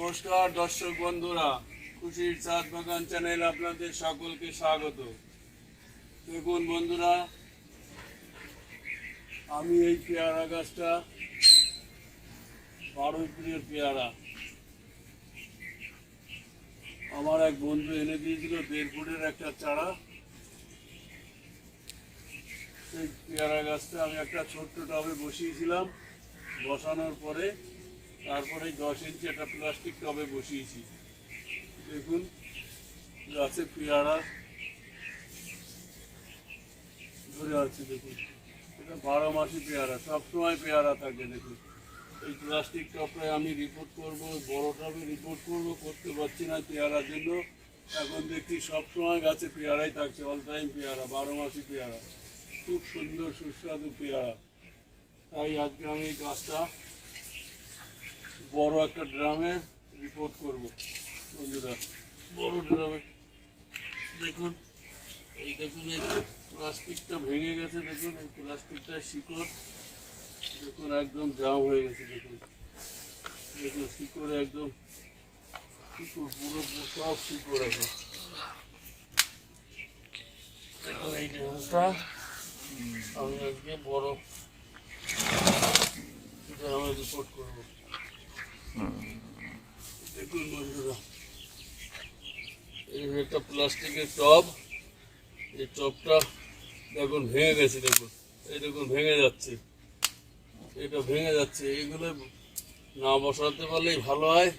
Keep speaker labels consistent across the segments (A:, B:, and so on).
A: নমস্কার দর্শক বন্ধুরা, খুশির চাঁদ বাগান চ্যানেল আপনাদের সকলকে স্বাগত। দেখুন বন্ধুরা, আমি এই পেয়ারা গাছটা, বারুইপুরের পেয়ারা। আমার এক বন্ধু এনে দিয়েছিল দেড় ফুটের একটা চারা। সেই পেয়ারা গাছটা আমি একটা ছোট্ট টবে বসিয়েছিলাম, বসানোর পরে তারপরে দশ ইঞ্চি একটা প্লাস্টিক টবে বসিয়েছি। দেখুন, গাছে পেয়ারা ধরে আছে, দেখুন। এটা বারো মাসি পেয়ারা, সবসময় পেয়ারা থাকে, দেখুন। এই প্লাস্টিক টপটায় আমি রিপোর্ট করব, বড় টবে রিপোর্ট করব, করতে পারছি না পেয়ারার জন্য। এখন দেখছি সবসময় গাছে পেয়ারাই থাকছে অল টাইম পেয়ারা, বারো মাসি পেয়ারা। খুব সুন্দর, সুস্বাদু পেয়ারা। তাই আজকে আমি এই গাছটা বড় একটা ড্রামে রিপোর্ট করব। বন্ধুরা, বড় ড্রামে। দেখুন, এই দেখুন প্লাস্টিকটা ভেঙে গেছে, দেখুন, এই প্লাস্টিকটা শিকড়। দেখুন, একদম জাম হয়ে গেছে, দেখুন। দেখুন, শিকড়ে একদম শিকড়, পুরো সব শিকড় আছে। দেখুন, এই ড্রামটা আমি আজকে বড় ড্রামে রিপোর্ট করব। দেখুন বন্ধুরা এই একটা প্লাস্টিকের টব, এই টবটা দেখুন ভেঙে গেছে, দেখুন। এই দেখুন ভেঙে যাচ্ছে। এটা ভেঙে যাচ্ছে। এইগুলো না বসাতে পারলেই ভালো হয়।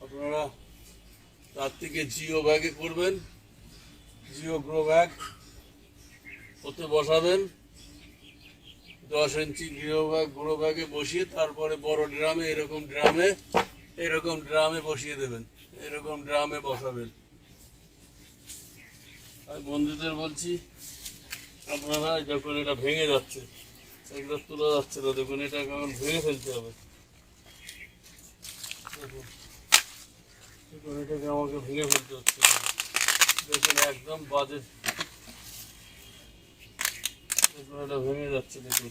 A: আপনারা তার থেকে জিও ব্যাগে করবেন। জিও গ্রো ব্যাগ, ওতে বসাবেন। দশ ইঞ্চি গৃহভাগ গুঁড়ো ব্যাগে বসিয়ে তারপরে বড় ড্রামে, এরকম ড্রামে এরকম ড্রামে বসিয়ে দেবেন। এরকম ড্রামে বসাবেন। আর বন্ধুদের বলছি, আপনারা যখন এটা ভেঙে যাচ্ছে, এগুলো তোলা যাচ্ছে না, দেখুন, এটা এখন ভেঙে ফেলতে হবে। দেখুন, এটাকে আমাকে ভেঙে ফেলতে হচ্ছে। দেখুন, একদম বাজে এটা ভেঙে যাচ্ছে দেখুন।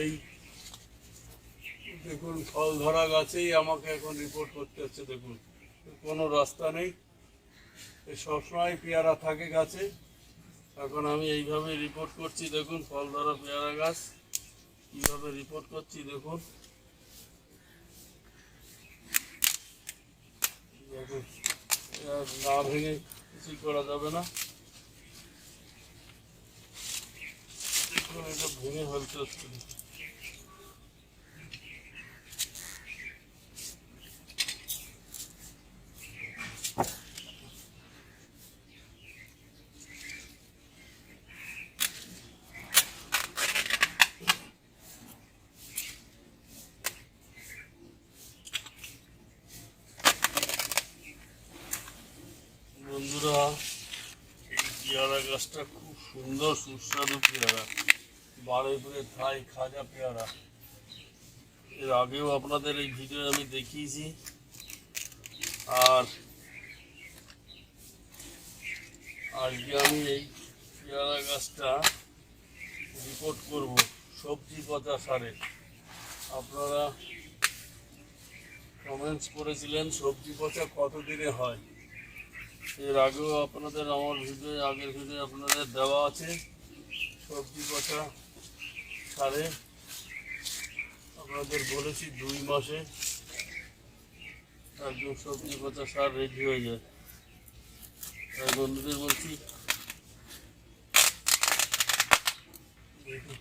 A: এই দেখুন, ফল ধরা গাছেই আমাকে এখন রিপোর্ট করতে হচ্ছে, দেখুন। কোনো রাস্তা নেই। সবসময় পেয়ারা থাকে গাছে। এখন আমি এইভাবে রিপোর্ট করছি, দেখুন, ফল ধরা পেয়ারা গাছ। কীভাবে রিপোর্ট করছি, দেখুন দেখুন এর না ভেঙে কিছুই করা যাবে না দেখুন এটা ভেঙে ফেলতে হচ্ছে বন্ধুরা এই পেয়ারা গাছটা খুব সুন্দর সুস্বাদু পেয়ারা বারুইপুরে থাই খাজা পেয়ারা। এর আগেও আপনাদের এই ভিডিও আমি দেখিয়েছি। আর আজকে আমি এই পেয়ারা গাছটা রিপোর্ট করব সবজি পচা সারে। আপনারা কমেন্টস করেছিলেন সবজি পচা কত দিনে হয়? এর আগেও আপনাদের আমার ভিডিও, আগের ভিডিও আপনাদের দেওয়া আছে। সবজি পচা সারে। আপনাদের বলেছি দুই মাসে একদম সবজি পচা সার রেডি হয়ে যায়। তাই বন্ধুদের বলছি দেখুন।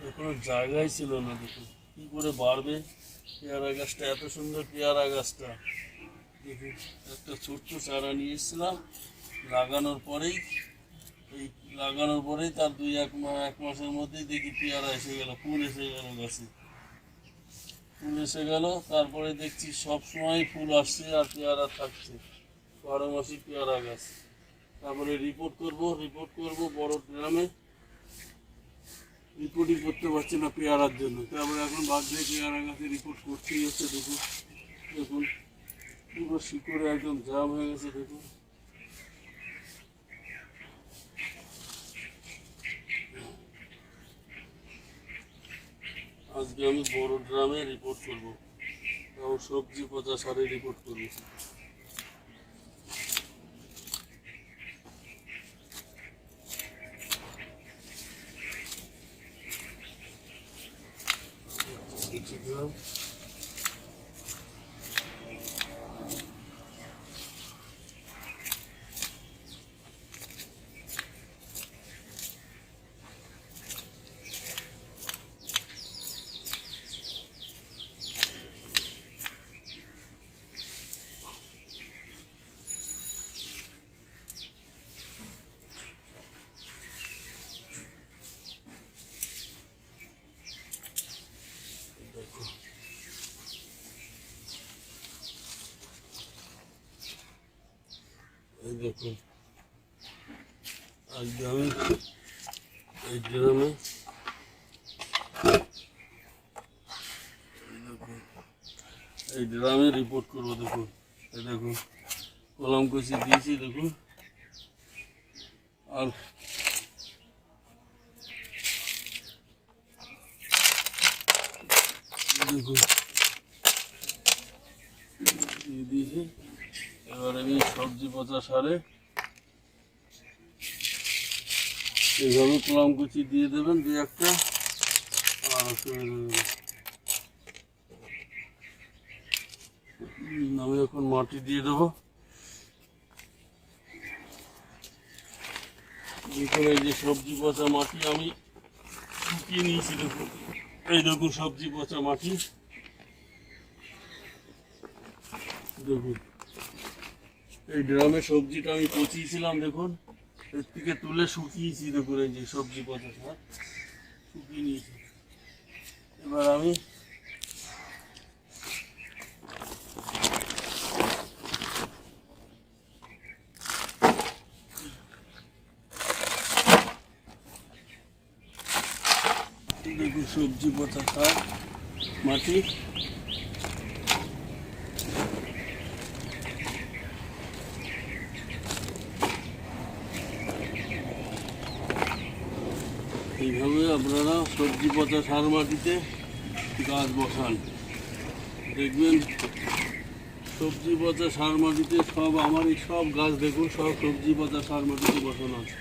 A: দেখুন জায়গায় ছিল না দেখুন। কি করে বাড়বে? পেয়ারা গাছটা, এত সুন্দর পেয়ারা গাছটা। দেখুন, একটা ছোট্ট চারা নিয়ে এসেছিলাম লাগানোর পরেই, এই লাগানোর পরেই তার দুই, এক মাস এক মাসের মধ্যেই দেখি পেয়ারা এসে গেল, ফুল এসে গেল গাছে। ফুল এসে গেল, তারপরে দেখছি সব সময় ফুল আসছে আর পেয়ারা থাকছে। বারো মাসি পেয়ারা গাছ। তারপরে রিপোর্ট করব রিপোর্ট করব বড় গ্রামে। রিপোর্টিং করতে পারছি না পেয়ারার জন্য। তারপরে এখন বাদ দিয়ে পেয়ারা গাছে রিপোর্ট করতেই হচ্ছে, দেখুন দেখুন। পুরো শিকড়ে একদম জাম হয়ে গেছে, দেখুন। আজকে আমি বড় ড্রামে রিপোর্ট করব। সবজি পচা সারে রিপোর্ট করব। গ্রাম দেখো এই দেখুন। আজকে আমি এই গ্রামে এই ড্রামে রিপোর্ট করব, দেখুন। এই দেখুন, কলম কষি দিয়েছি, দেখুন। আর দেখুন দিয়েছি। সবজি পচা সারে। এইভাবে কলাম কুচি দিয়ে দেবেন দু একটা। আর আমি এখন মাটি দিয়ে দেবো। এই যে সবজি পচা মাটি আমি শুকিয়ে নিয়েছি দেখুন। এই দেখুন সবজি পচা মাটি। দেখুন। এই ড্রামে সবজিটা আমি পচিয়েছিলাম, দেখুন। এর থেকে তুলে শুকিয়েছি, দেখুন, এই যে সবজি পচা সার শুকিয়ে নিয়েছি। এবার আমি সবজি পচা সার মাটি। এইভাবে আপনারা সবজি পচা সার মাটিতে গাছ বসান। দেখবেন সবজি পচা সার মাটিতে সব আমার এই সব গাছ দেখুন, সব সবজি পচা সার মাটিতে বসানো আছে।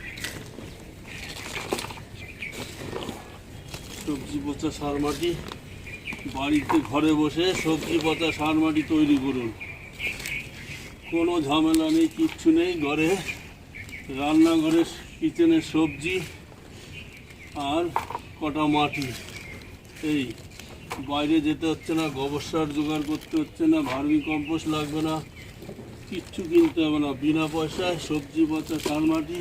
A: সবজি পচা সার মাটি বাড়িতে ঘরে বসে সবজি পচা সার মাটি তৈরি করুন। কোনো ঝামেলা নেই, কিচ্ছু নেই। ঘরে রান্নাঘরে কিচেনের সবজি আর কটা মাটি? এই, বাইরে যেতে হচ্ছে না, গোবর সার জোগাড় করতে হচ্ছে না, ভার্মি কম্পোস্ট লাগবে না, কিচ্ছু কিনতে হবে না, বিনা পয়সায় সবজি পচা সার মাটি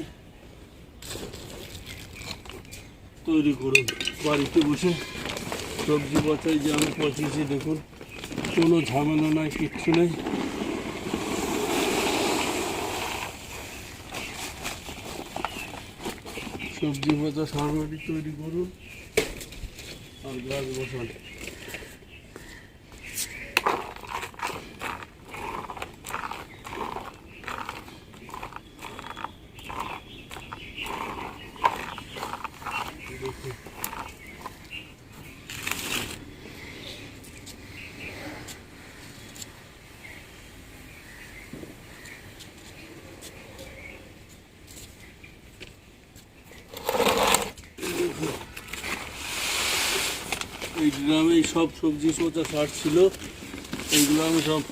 A: তৈরি করুন। বাড়িতে বসে সবজি পচাই যে আমি পচিয়েছি, দেখুন, কোনো ঝামেলা নাই, কিচ্ছু নেই। সবজি মতো সার তৈরি করুন। আর গাছ বসান। এই গ্রামে সব সবজি পচা সার ছিল। এইগুলো আমি সব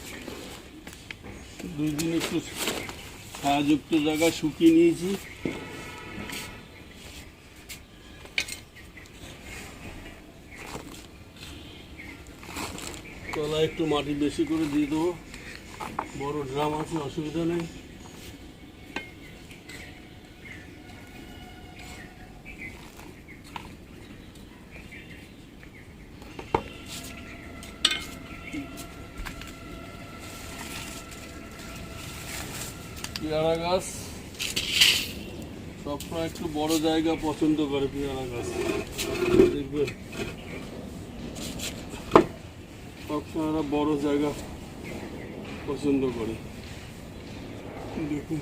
A: দুই দিন একটু ছায়াযুক্ত জায়গায় শুকিয়ে নিয়েছি। তলায় একটু মাটি বেশি করে দিয়ে দেবো। বড় ড্রাম আছে, অসুবিধা নেই। পেয়ারা গাছ। সবসময় একটু বড় জায়গা পছন্দ করে পেয়ারা গাছ। দেখবেন সবসময় বড় জায়গা পছন্দ করে। দেখুন।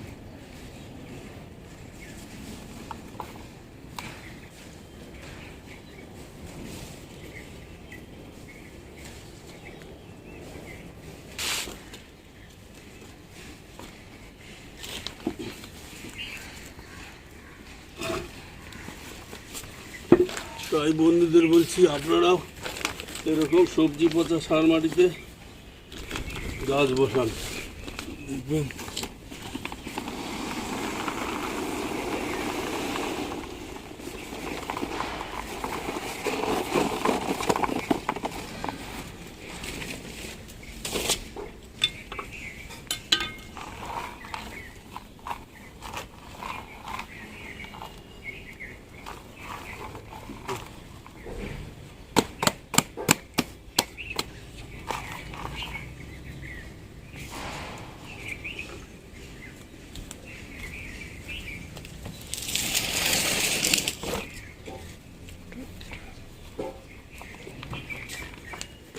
A: তাই বন্ধুদের বলছি আপনারাও এরকম সবজি পচা সার মাটিতে গাছ বসান। দেখবেন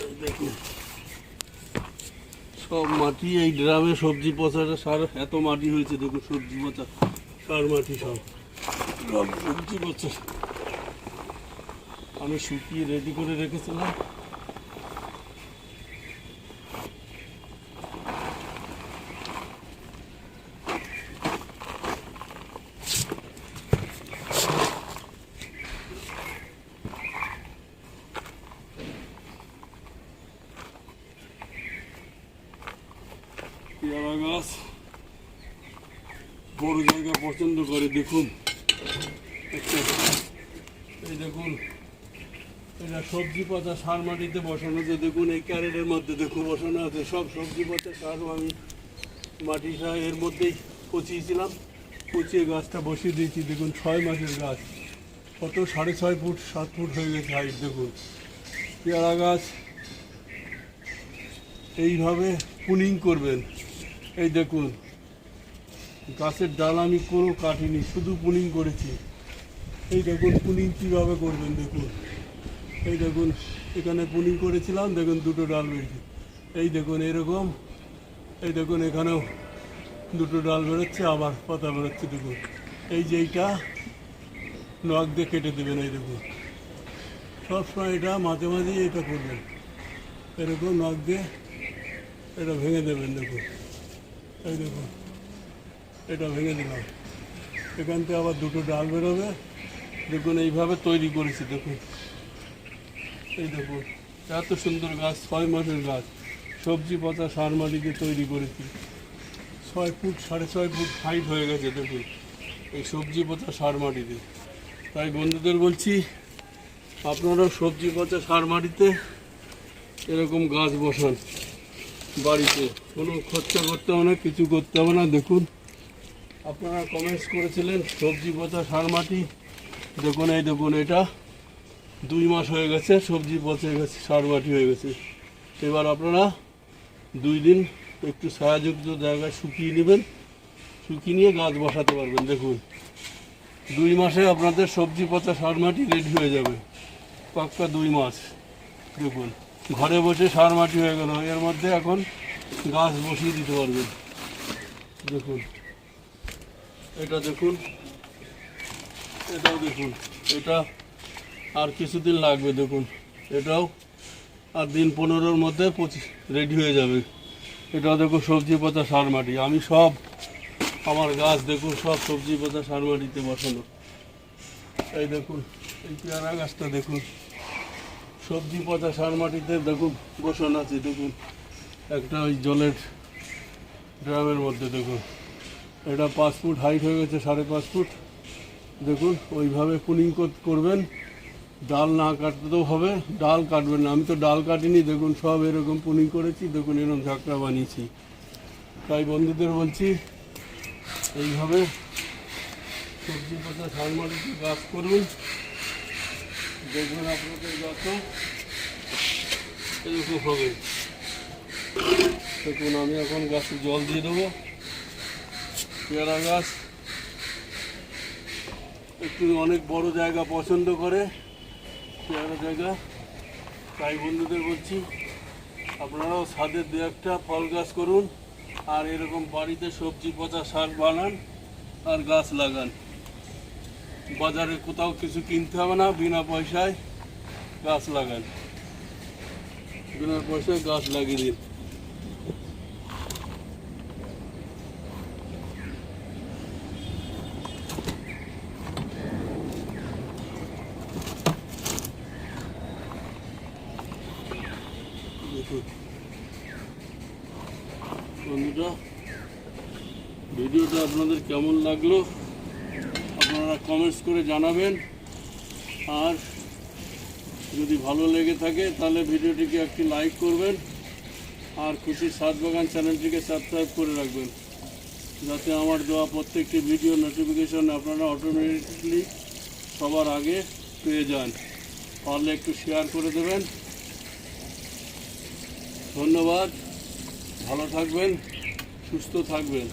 A: এই দেখুন সব মাটি এই ড্রামে সবজি পচাটা সার, এত মাটি হয়েছে, দেখুন সবজি পচা, সার, মাটি সব। সবজি পচা। আমি শুকিয়ে রেডি করে রেখেছিলাম পেয়ারা গাছ বড় জায়গা পছন্দ করে, দেখুন। এই দেখুন, এটা সবজি পাতা সার মাটিতে বসানো আছে, দেখুন, এই ক্যারেটের মধ্যে দেখুন বসানো আছে, সব সবজি পাতা সার আমি মাটি সার এর মধ্যেই পচিয়েছিলাম। পচিয়ে গাছটা বসিয়ে দিয়েছি, দেখুন, ছয় মাসের গাছ। কত? সাড়ে ছয় ফুট, সাত ফুট হয়ে গেছে হাইট দেখুন। পেয়ারা গাছ, এইভাবে পুনিং করবেন। এই দেখুন গাছের ডাল আমি কোনো কাটিনি, শুধু পুলিং করেছি। এই দেখুন, পুনিং কীভাবে করবেন দেখুন। এই দেখুন, এখানে পুলিং করেছিলাম, দেখুন দুটো ডাল বেরিয়েছে এই দেখুন, এরকম। এই দেখুন, এখানেও দুটো ডাল বেরোচ্ছে আবার পাতা বেরোচ্ছে দেখুন। এই যে এইটা, নখ দিয়ে কেটে দেবেন, এই দেখুন। সবসময় এটা মাঝে মাঝেই এটা করবেন। এরকম নখ দিয়ে এটা ভেঙে দেবেন, দেখুন। এই দেখুন। এটা ভেঙে দিলাম এখান থেকে আবার দুটো ডাল বেরোবে। দেখুন, এইভাবে তৈরি করেছি, দেখুন। এই দেখুন, এত সুন্দর গাছ, ছয় মাসের গাছ। সবজি পাতা, সার মাটিতে তৈরি করেছি। ছয় ফুট, সাড়ে ছয় ফুট হাইট হয়ে গেছে, দেখুন। এই সবজি পাতা, সার মাটিতে। তাই বন্ধুদের বলছি আপনারা সবজি পচা সার মাটিতে এরকম গাছ বসান বাড়িতে। কোনো খরচা করতে হবে না, কিছু করতে হবে না। দেখুন আপনারা কমেন্টস করেছিলেন, সবজি পচা সার মাটি। দেখুন এই, দেখুন এটা। দুই মাস হয়ে গেছে, সবজি পচে গেছে, সার মাটি হয়ে গেছে। এবার আপনারা দুই দিন একটু ছায়াযুক্ত জায়গায় শুকিয়ে নেবেন। শুকিয়ে নিয়ে গাছ বসাতে পারবেন, দেখুন। দুই মাসে আপনাদের সবজি পচা সার মাটি রেডি হয়ে যাবে। পাক্কা দুই মাস, দেখুন। ঘরে বসে সার মাটি হয়ে গেল, এর মধ্যে এখন গাছ বসিয়ে দিতে পারবেন। দেখুন। এটা দেখুন। এটাও দেখুন। এটা আর কিছুদিন লাগবে দেখুন। এটাও আর দিন পনেরোর মধ্যে পঁচিশ রেডি হয়ে যাবে। এটাও দেখুন সবজি পাতা সার মাটি। আমি সব আমার গাছ দেখুন, সব সবজি পাতা সার মাটিতে বসানো। এই দেখুন, এই পেয়ারা গাছটা দেখুন। সবজি পাতা সার মাটিতে দেখুন, বসানো আছে দেখুন। একটা ওই জলের ড্রামের মধ্যে দেখুন। এটা পাঁচ ফুট হাইট হয়ে গেছে, সাড়ে পাঁচ ফুট। দেখুন, ওইভাবে পুনিং করবেন। ডাল না কাটতেও হবে, ডাল কাটবেন না। আমি তো ডাল কাটিনি, দেখুন, সব এরকম পুনিং করেছি, দেখুন, এরকম ঝাঁকড়া বানিয়েছি। তাই বন্ধুদের বলছি, এইভাবে সবজি পাতা সার মাটিতে গাছ করুন। দেখবেন আপনাদের গাছও এরকম হবে। দেখুন, আমি এখন গাছে জল দিয়ে দেবো। পেয়ারা গাছ। একটু অনেক বড় জায়গা পছন্দ করে পেয়ারা জায়গা। তাই বন্ধুদের বলছি, আপনারাও ছাদে দু একটা ফল গাছ করুন আর এরকম বাড়িতে সবজি পচা শাক বানান আর গাছ লাগান। বাজারে কোথাও কিছু কিনতে হবে না, বিনা পয়সায় গাছ লাগান। বিনা পয়সায় গাছ লাগিয়ে দিন দেখুন বন্ধুরা ভিডিওটা আপনাদের কেমন লাগল? আপনারা কমেন্টস করে জানাবেন। আর যদি ভালো লেগে থাকে, তাহলে ভিডিওটিকে একটি লাইক করবেন। আর খুশি সাত বাগান চ্যানেলটিকে সাবস্ক্রাইব করে রাখবেন। যাতে আমার দেওয়া প্রত্যেকটি ভিডিও নোটিফিকেশন আপনারা অটোমেটিকলি সবার আগে পেয়ে যান। পারলে একটু শেয়ার করে দেবেন। ধন্যবাদ। ভালো থাকবেন, সুস্থ থাকবেন।